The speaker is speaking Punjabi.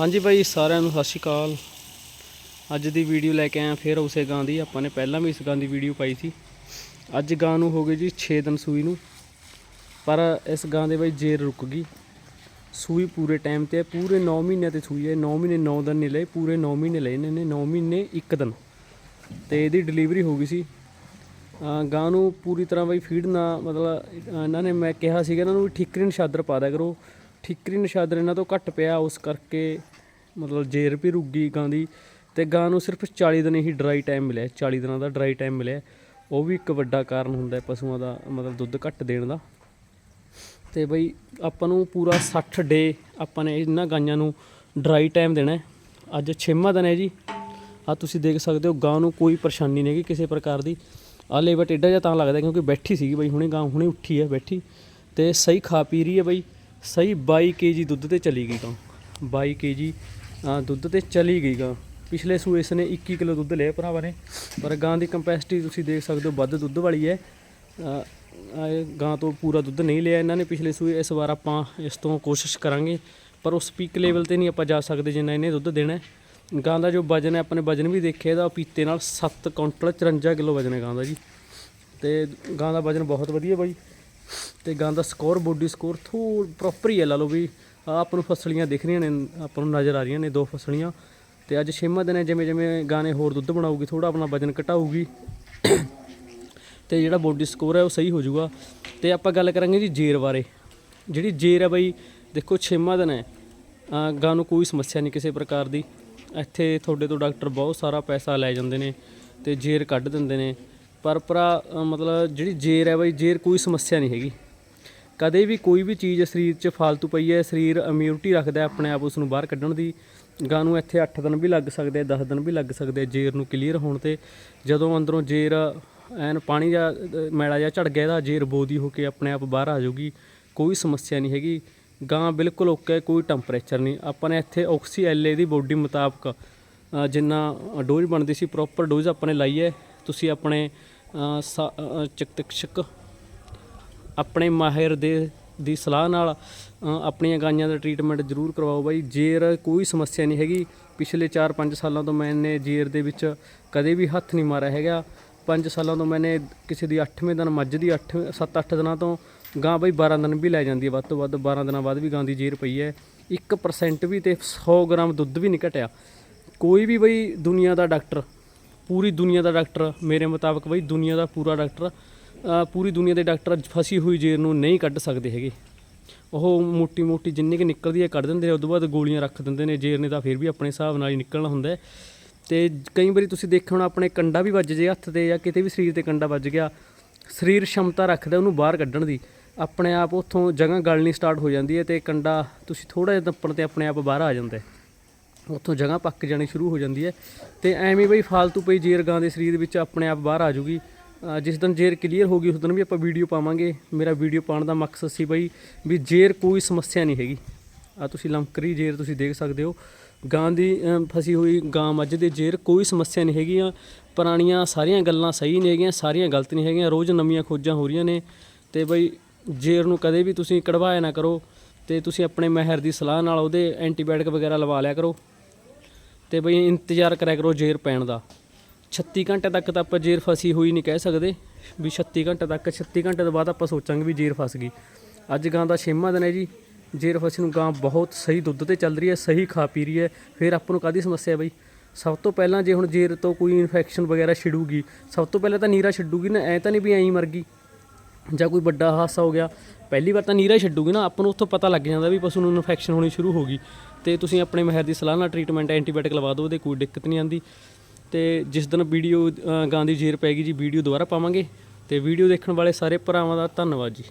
ਹਾਂਜੀ ਭਾਈ ਸਾਰਿਆਂ ਨੂੰ ਸਤਿ ਸ਼੍ਰੀ ਅਕਾਲ। ਅੱਜ ਦੀ ਵੀਡੀਓ ਲੈ ਕੇ ਆਇਆ ਫਿਰ ਉਸੇ ਗਾਂ ਦੀ, ਆਪਾਂ ਨੇ ਪਹਿਲਾਂ ਵੀ ਇਸ ਗਾਂ ਦੀ ਵੀਡੀਓ ਪਾਈ ਸੀ। ਅੱਜ ਗਾਂ ਨੂੰ ਹੋ ਗਏ ਜੀ 6 ਦਿਨ ਸੂਈ ਨੂੰ। ਪਰ ਇਸ ਗਾਂ ਦੇ ਬਾਈ ਜੇਰ ਰੁਕ ਗਈ। ਸੂਈ ਪੂਰੇ ਟਾਈਮ ਤੇ ਪੂਰੇ 9 ਮਹੀਨਿਆਂ ਤੇ ਸੂਈ ਹੈ 9 ਮਹੀਨੇ 9 ਦਿਨ ਨਹੀਂ ਲਏ, ਪੂਰੇ 9 ਮਹੀਨੇ ਲਏ ਨੇ 9 ਮਹੀਨੇ 1 ਦਿਨ। ਤੇ ਇਹਦੀ ਡਿਲੀਵਰੀ ਹੋ ਗਈ ਸੀ। ਗਾਂ ਨੂੰ ਪੂਰੀ ਤਰ੍ਹਾਂ ਬਈ ਫੀਡ ਨਾ, ਮਤਲਬ ਇਹਨਾਂ ਨੇ ਮੈਂ ਕਿਹਾ ਸੀਗਾ ਇਹਨਾਂ ਨੂੰ ਵੀ ਠਿਕਰੀ ਨਸ਼ਾਦਰ ਪਾ ਦਿਆ ਕਰੋ। ਠੀਕਰੀ ਨਸ਼ਾਦਰ ਇਹਨਾਂ ਤੋਂ ਘੱਟ ਪਿਆ, ਉਸ ਕਰਕੇ ਮਤਲਬ ਜੇਰ ਵੀ ਰੁਕ ਗਈ ਗਾਂ ਦੀ। ਤੇ ਗਾਂ ਨੂੰ ਸਿਰਫ 40 ਦਿਨ ਹੀ ਡਰਾਈ ਟਾਈਮ ਮਿਲਿਆ 40 ਦਿਨਾਂ ਦਾ ਡਰਾਈ ਟਾਈਮ ਮਿਲਿਆ। ਉਹ ਵੀ ਇੱਕ ਵੱਡਾ ਕਾਰਨ ਹੁੰਦਾ ਪਸ਼ੂਆਂ ਦਾ, ਮਤਲਬ ਦੁੱਧ ਘੱਟ ਦੇਣ ਦਾ। ਤੇ ਬਈ ਆਪਾਂ ਨੂੰ ਪੂਰਾ 60 ਡੇ ਆਪਾਂ ਨੇ ਇਹਨਾਂ ਗਾਈਆਂ ਨੂੰ ਡਰਾਈ ਟਾਈਮ ਦੇਣਾ ਅੱਜ 6ਵਾਂ ਦਿਨ ਹੈ ਜੀ। ਆ ਤੁਸੀਂ ਦੇਖ ਸਕਦੇ ਹੋ, ਗਾਂ ਨੂੰ ਕੋਈ ਪਰੇਸ਼ਾਨੀ ਨਹੀਂ ਹੈਗੀ ਕਿਸੇ ਪ੍ਰਕਾਰ ਦੀ। ਆ ਲੇਵਾ ਟੇਡਾ ਜਿਹਾ ਤਾਂ ਲੱਗਦਾ ਕਿਉਂਕਿ ਬੈਠੀ ਸੀਗੀ ਬਈ, ਹੁਣੇ ਗਾਂ ਹੁਣੇ ਉੱਠੀ ਹੈ ਬੈਠੀ। ਤੇ ਸਹੀ ਖਾ ਪੀ ਰਹੀ ਹੈ ਬਈ। ਸਹੀ 22 ਕੇਜੀ ਦੁੱਧ ਤੇ ਚਲੀ ਗਈ ਗਾਂ 22 ਕੇਜੀ ਦੁੱਧ ਤੇ ਚਲੀ ਗਈ ਗਾਂ ਪਿਛਲੇ ਸੂਏ ਇਸ ਨੇ 21 ਕਿਲੋ ਦੁੱਧ ਲਿਆ ਭਰਾਵਾਂ ਨੇ। ਪਰ ਗਾਂ ਦੀ ਕੰਪੈਸਿਟੀ ਤੁਸੀਂ ਦੇਖ ਸਕਦੇ ਹੋ, ਵੱਧ ਦੁੱਧ ਵਾਲੀ ਹੈ। ਗਾਂ ਤੋਂ ਪੂਰਾ ਦੁੱਧ ਨਹੀਂ ਲਿਆ ਇਹਨਾਂ ਨੇ ਪਿਛਲੇ ਸੂਏ, ਇਸ ਵਾਰ ਆਪਾਂ ਇਸ ਤੋਂ ਕੋਸ਼ਿਸ਼ ਕਰਾਂਗੇ। ਪਰ ਉਸ ਪੀਕ ਲੈਵਲ ਤੇ ਨਹੀਂ ਆਪਾਂ ਜਾ ਸਕਦੇ ਜਿੰਨਾ ਇਹਨੇ ਦੁੱਧ ਦੇਣਾ ਗਾਂ ਦਾ ਜੋ ਵਜਨ ਹੈ, ਆਪਣੇ ਵਜਨ ਵੀ ਦੇਖਿਆ ਇਹਦਾ ਪੀਤੇ ਨਾਲ 7 ਕੁਇੰਟਲ 54 ਕਿਲੋ ਵਜਨ ਹੈ ਗਾਂ ਦਾ ਜੀ। ਤੇ ਗਾਂ ਦਾ ਵਜਨ ਬਹੁਤ ਵਧੀਆ ਬਾਈ। ਤੇ ਗਾਂ ਦਾ ਸਕੋਰ ਬੋਡੀ ਸਕੋਰ ਥੋੜ ਪ੍ਰੋਪਰ ਹੀ ਹੈ, ਲਾ ਲਓ ਵੀ ਆਹ ਆਪਾਂ ਨੂੰ ਫਸਲੀਆਂ ਦਿਖ ਰਹੀਆਂ ਨੇ, ਆਪਾਂ ਨੂੰ ਨਜ਼ਰ ਆ ਰਹੀਆਂ ਨੇ ਦੋ ਫਸਲੀਆਂ। ਤੇ ਅੱਜ ਛੇਵਾਂ ਦਿਨ ਹੈ, ਜਿਵੇਂ ਜਿਵੇਂ ਗਾਂ ਨੇ ਹੋਰ ਦੁੱਧ ਬਣਾਊਗੀ ਥੋੜਾ ਆਪਣਾ ਵਜਨ ਘਟਾਊਗੀ। ਤੇ ਜਿਹੜਾ ਬੋਡੀ ਸਕੋਰ ਹੈ, ਉਹ ਸਹੀ ਹੋ ਜਾਊਗਾ। ਤੇ ਆਪਾਂ ਗੱਲ ਕਰਾਂਗੇ ਜੀ ਜੇਰ ਬਾਰੇ। ਜਿਹੜੀ ਜੇਰ ਹੈ ਬਈ, ਦੇਖੋ ਛੇਵਾਂ ਦਿਨ ਹੈ। ਗਾਂ ਨੂੰ ਕੋਈ ਸਮੱਸਿਆ ਨਹੀਂ ਕਿਸੇ ਪ੍ਰਕਾਰ ਦੀ। ਇੱਥੇ ਤੁਹਾਡੇ ਤੋਂ ਡਾਕਟਰ ਬਹੁਤ ਸਾਰਾ ਪੈਸਾ ਲੈ ਜਾਂਦੇ ਨੇ ਤੇ ਜੇਰ ਕੱਢ ਦਿੰਦੇ ਨੇ। ਪਰ ਭਰਾ ਮਤਲਬ ਜਿਹੜੀ ਜੇਰ ਹੈ ਬਈ, ਜੇਰ ਕੋਈ ਸਮੱਸਿਆ ਨਹੀਂ ਹੈਗੀ। ਕਦੇ ਵੀ ਕੋਈ ਵੀ ਚੀਜ਼ ਸਰੀਰ 'ਚ ਫਾਲਤੂ ਪਈ ਹੈ ਸਰੀਰ ਇਮਿਊਨਿਟੀ ਰੱਖਦਾ ਆਪਣੇ ਆਪ ਉਸ ਨੂੰ ਬਾਹਰ ਕੱਢਣ ਦੀ ਗਾਂ ਨੂੰ ਇੱਥੇ 8 ਦਿਨ ਵੀ ਲੱਗ ਸਕਦੇ ਆ 10 ਦਿਨ ਵੀ ਲੱਗ ਸਕਦੇ ਜੇਰ ਨੂੰ ਕਲੀਅਰ ਹੋਣ ਤੇ। ਜਦੋਂ ਅੰਦਰੋਂ ਜੇਰ ਐਨ ਪਾਣੀ ਜਾਂ ਅ, ਮੈਲਾ ਜਾਂ ਝੜ ਗਿਆ ਇਹਦਾ ਜੇਰ ਬੋਦੀ ਹੋ ਕੇ ਆਪਣੇ ਆਪ ਬਾਹਰ ਆ ਜਾਊਗੀ ਕੋਈ ਸਮੱਸਿਆ ਨਹੀਂ ਹੈਗੀ। ਗਾਂ ਬਿਲਕੁਲ ਓਕੇ ਕੋਈ ਟੈਂਪਰੇਚਰ ਨਹੀਂ। ਆਪਾਂ ਨੇ ਇੱਥੇ ਆਕਸੀ ਐਲਏ ਦੀ ਬੋਡੀ ਮੁਤਾਬਕ ਜਿੰਨਾ ਡੋਜ਼ ਬਣਦੀ ਸੀ ਪ੍ਰੋਪਰ ਡੋਜ਼ ਆਪਾਂ ਨੇ ਲਾਈ ਹੈ। ਤੁਸੀਂ ਆਪਣੇ ਸਾ- ਅ, ਚਿਕਿਤਸਕ ਆਪਣੇ ਮਾਹਿਰ ਦੇ, ਦੀ ਸਲਾਹ ਨਾਲ ਆਪਣੀਆਂ ਗਾਈਆਂ ਦਾ ਟ੍ਰੀਟਮੈਂਟ ਜ਼ਰੂਰ ਕਰਵਾਓ ਬਾਈ। ਜੇਰ ਕੋਈ ਸਮੱਸਿਆ ਨਹੀਂ ਹੈਗੀ। ਪਿਛਲੇ 4-5 ਸਾਲਾਂ ਤੋਂ ਮੈਨੇ ਜੇਰ ਦੇ ਵਿੱਚ ਕਦੇ ਵੀ ਹੱਥ ਨਹੀਂ ਮਾਰਿਆ ਹੈਗਾ। 5 ਸਾਲਾਂ ਤੋਂ ਮੈਨੇ ਕਿਸੇ ਦੀ 8ਵੇਂ ਦਿਨ, ਮੱਝ ਦੀ 8 7-8 ਦਿਨਾਂ ਤੋਂ ਗਾਂ ਬਈ 12 ਦਿਨ ਵੀ ਲੈ ਜਾਂਦੀ ਹੈ ਵੱਧ ਤੋਂ ਵੱਧ 12 ਦਿਨਾਂ ਬਾਅਦ ਵੀ ਗਾਂ ਦੀ ਜੇਰ ਪਈ ਹੈ। 1% ਵੀ ਤੇ 100 ਗ੍ਰਾਮ ਦੁੱਧ ਵੀ ਨਹੀਂ ਘਟਿਆ। ਕੋਈ ਵੀ ਬਈ ਦੁਨੀਆ ਦਾ ਡਾਕਟਰ, ਪੂਰੀ ਦੁਨੀਆ ਦਾ ਡਾਕਟਰ ਮੇਰੇ ਮੁਤਾਬਕ ਬਈ ਦੁਨੀਆ ਦਾ ਪੂਰਾ ਡਾਕਟਰ ਪੂਰੀ ਦੁਨੀਆ ਦੇ ਡਾਕਟਰ ਫਸੀ ਹੋਈ ਜੇਰ ਨੂੰ ਨਹੀਂ ਕੱਢ ਸਕਦੇ ਹੈਗੇ। ਉਹ ਮੋਟੀ ਮੋਟੀ ਜਿੰਨੀ ਕਿ ਨਿਕਲਦੀ ਹੈ, ਕੱਢ ਦਿੰਦੇ ਨੇ ਉਦੋਂ ਬਾਅਦ ਗੋਲੀਆਂ ਰੱਖ ਦਿੰਦੇ ਨੇ ਜੇਰ ਨੇ ਤਾਂ ਫਿਰ ਵੀ ਆਪਣੇ ਹਿਸਾਬ ਨਾਲ ਹੀ ਨਿਕਲਣਾ ਹੁੰਦਾ ਹੈ। ਤੇ ਕਈ ਵਾਰੀ ਤੁਸੀਂ ਦੇਖਿਆ ਹੋਣਾ, ਆਪਣੇ ਕੰਡਾ ਵੀ ਵੱਜ ਜੇ ਹੱਥ ਤੇ ਜਾਂ ਕਿਤੇ ਵੀ ਸਰੀਰ ਤੇ ਕੰਡਾ ਵੱਜ ਗਿਆ, ਸਰੀਰ ਸ਼ਮਤਾ ਰੱਖਦਾ ਉਹਨੂੰ ਬਾਹਰ ਕੱਢਣ ਦੀ। ਆਪਣੇ ਆਪ ਉੱਥੋਂ ਜਗ੍ਹਾ ਗਲਣੀ ਸਟਾਰਟ ਹੋ ਜਾਂਦੀ ਹੈ ਤੇ ਕੰਡਾ ਤੁਸੀਂ ਥੋੜਾ ਜਿਹਾ ਦੱਪਣ ਤੇ ਆਪਣੇ ਆਪ ਬਾਹਰ ਆ ਜਾਂਦਾ ਉੱਥੋਂ ਜਗ੍ਹਾ ਪੱਕ ਜਾਣੀ ਸ਼ੁਰੂ ਹੋ ਜਾਂਦੀ ਹੈ ਤੇ ਐਵੇਂ ਬਈ ਫਾਲਤੂ ਪਈ ਜੇਰ ਗਾਂ ਦੇ ਸਰੀਰ ਵਿੱਚ ਆਪਣੇ ਆਪ ਬਾਹਰ ਆ ਜੂਗੀ। ਜਿਸ ਦਿਨ ਜੇਰ ਕਲੀਅਰ ਹੋ ਗਈ, ਉਸ ਦਿਨ ਵੀ ਆਪਾਂ ਵੀਡੀਓ ਪਾਵਾਂਗੇ। ਮੇਰਾ ਵੀਡੀਓ ਪਾਉਣ ਦਾ ਮਕਸਦ ਸੀ ਬਈ ਵੀ ਜੇਰ ਕੋਈ ਸਮੱਸਿਆ ਨਹੀਂ ਹੈਗੀ। ਆ ਤੁਸੀਂ ਲੰਕਰੀ ਜੇਰ ਤੁਸੀਂ ਦੇਖ ਸਕਦੇ ਹੋ। ਗਾਂ ਦੀ ਫਸੀ ਹੋਈ ਗਾਂ ਮੱਝ ਦੇ ਜੇਰ ਕੋਈ ਸਮੱਸਿਆ ਨਹੀਂ ਹੈਗੀਆਂ। ਪੁਰਾਣੀਆਂ ਸਾਰੀਆਂ ਗੱਲਾਂ ਸਹੀ ਨਹੀਂ ਹੈਗੀਆਂ, ਸਾਰੀਆਂ ਗਲਤ ਨਹੀਂ ਹੈਗੀਆਂ। ਰੋਜ਼ ਨਵੀਆਂ ਖੋਜਾਂ ਹੋ ਰਹੀਆਂ ਨੇ। ਤੇ ਬਈ ਜੇਰ ਨੂੰ ਕਦੇ ਵੀ ਤੁਸੀਂ ਕਢਵਾਇਆ ਨਾ ਕਰੋ ਤੇ ਤੁਸੀਂ ਆਪਣੇ ਮਹਿਰ ਦੀ ਸਲਾਹ ਨਾਲ ਉਹਦੇ ਐਂਟੀਬਾਇਓਟਿਕ ਵਗੈਰਾ ਲਵਾ ਲਿਆ ਕਰੋ। ਤੇ ਬਈ ਇੰਤਜ਼ਾਰ ਕਰਿਆ ਕਰੋ ਜੇਰ ਪੈਣ ਦਾ। 36 ਘੰਟੇ ਤੱਕ ਤਾਂ ਆਪਾਂ ਜੇਰ ਫਸੀ ਹੋਈ ਨਹੀਂ ਕਹਿ ਸਕਦੇ ਵੀ 36 ਘੰਟੇ ਤੱਕ 36 ਘੰਟੇ ਤੋਂ ਬਾਅਦ ਆਪਾਂ ਸੋਚਾਂਗੇ ਵੀ ਜੇਰ ਫਸ ਗਈ। ਅੱਜ ਗਾਂ ਦਾ ਛੇਵਾਂ ਦਿਨ ਹੈ ਜੀ ਜੇਰ ਫਸੀ ਨੂੰ ਗਾਂ ਬਹੁਤ ਸਹੀ ਦੁੱਧ ਤੇ ਚੱਲ ਰਹੀ ਹੈ, ਸਹੀ ਖਾ ਪੀ ਰਹੀ ਹੈ। ਫਿਰ ਆਪਾਂ ਨੂੰ ਕਾਦੀ ਸਮੱਸਿਆ ਬਈ? ਸਭ ਤੋਂ ਪਹਿਲਾਂ ਜੇ ਹੁਣ ਜੇਰ ਤੋਂ ਕੋਈ ਇਨਫੈਕਸ਼ਨ ਵਗੈਰਾ ਛਿੜੂਗੀ, ਸਭ ਤੋਂ ਪਹਿਲਾਂ ਤਾਂ ਨੀਰਾ ਛੱਡੂਗੀ ਨਾ, ਐ ਤਾਂ ਨਹੀਂ ਵੀ ਐਂ ਹੀ ਮਰ ਗਈ। ਜਾਂ ਕੋਈ ਵੱਡਾ ਹਾਦਸਾ ਹੋ ਗਿਆ, ਪਹਿਲੀ ਵਾਰ ਤਾਂ ਨੀਰਾ ਛੱਡੂਗੀ ਨਾ, ਆਪਾਂ ਨੂੰ ਉੱਥੋਂ ਪਤਾ ਲੱਗ ਜਾਂਦਾ ਵੀ ਪਸ਼ੂ ਨੂੰ ਇਨਫੈਕਸ਼ਨ ਹੋਣੀ ਸ਼ੁਰੂ ਹੋ ਗਈ। ਤੇ ਤੁਸੀਂ ਆਪਣੇ ਮਹਿਰ ਦੀ ਸਲਾਹ ਨਾਲ ਟ੍ਰੀਟਮੈਂਟ ਐਂਟੀਬਾਇਓਟਿਕ ਲਵਾ ਦਿਓ, ਉਹਦੇ ਕੋਈ ਦਿੱਕਤ ਨਹੀਂ ਆਂਦੀ ਤੇ ਜਿਸ ਦਿਨ ਵੀਡੀਓ ਗਾਂ ਦੀ ਜੇਰ ਪੈਗੀ ਜੀ, ਵੀਡੀਓ ਦੁਬਾਰਾ ਪਾਵਾਂਗੇ। ਤੇ ਵੀਡੀਓ ਦੇਖਣ ਵਾਲੇ ਸਾਰੇ ਭਰਾਵਾਂ ਦਾ ਧੰਨਵਾਦ ਜੀ।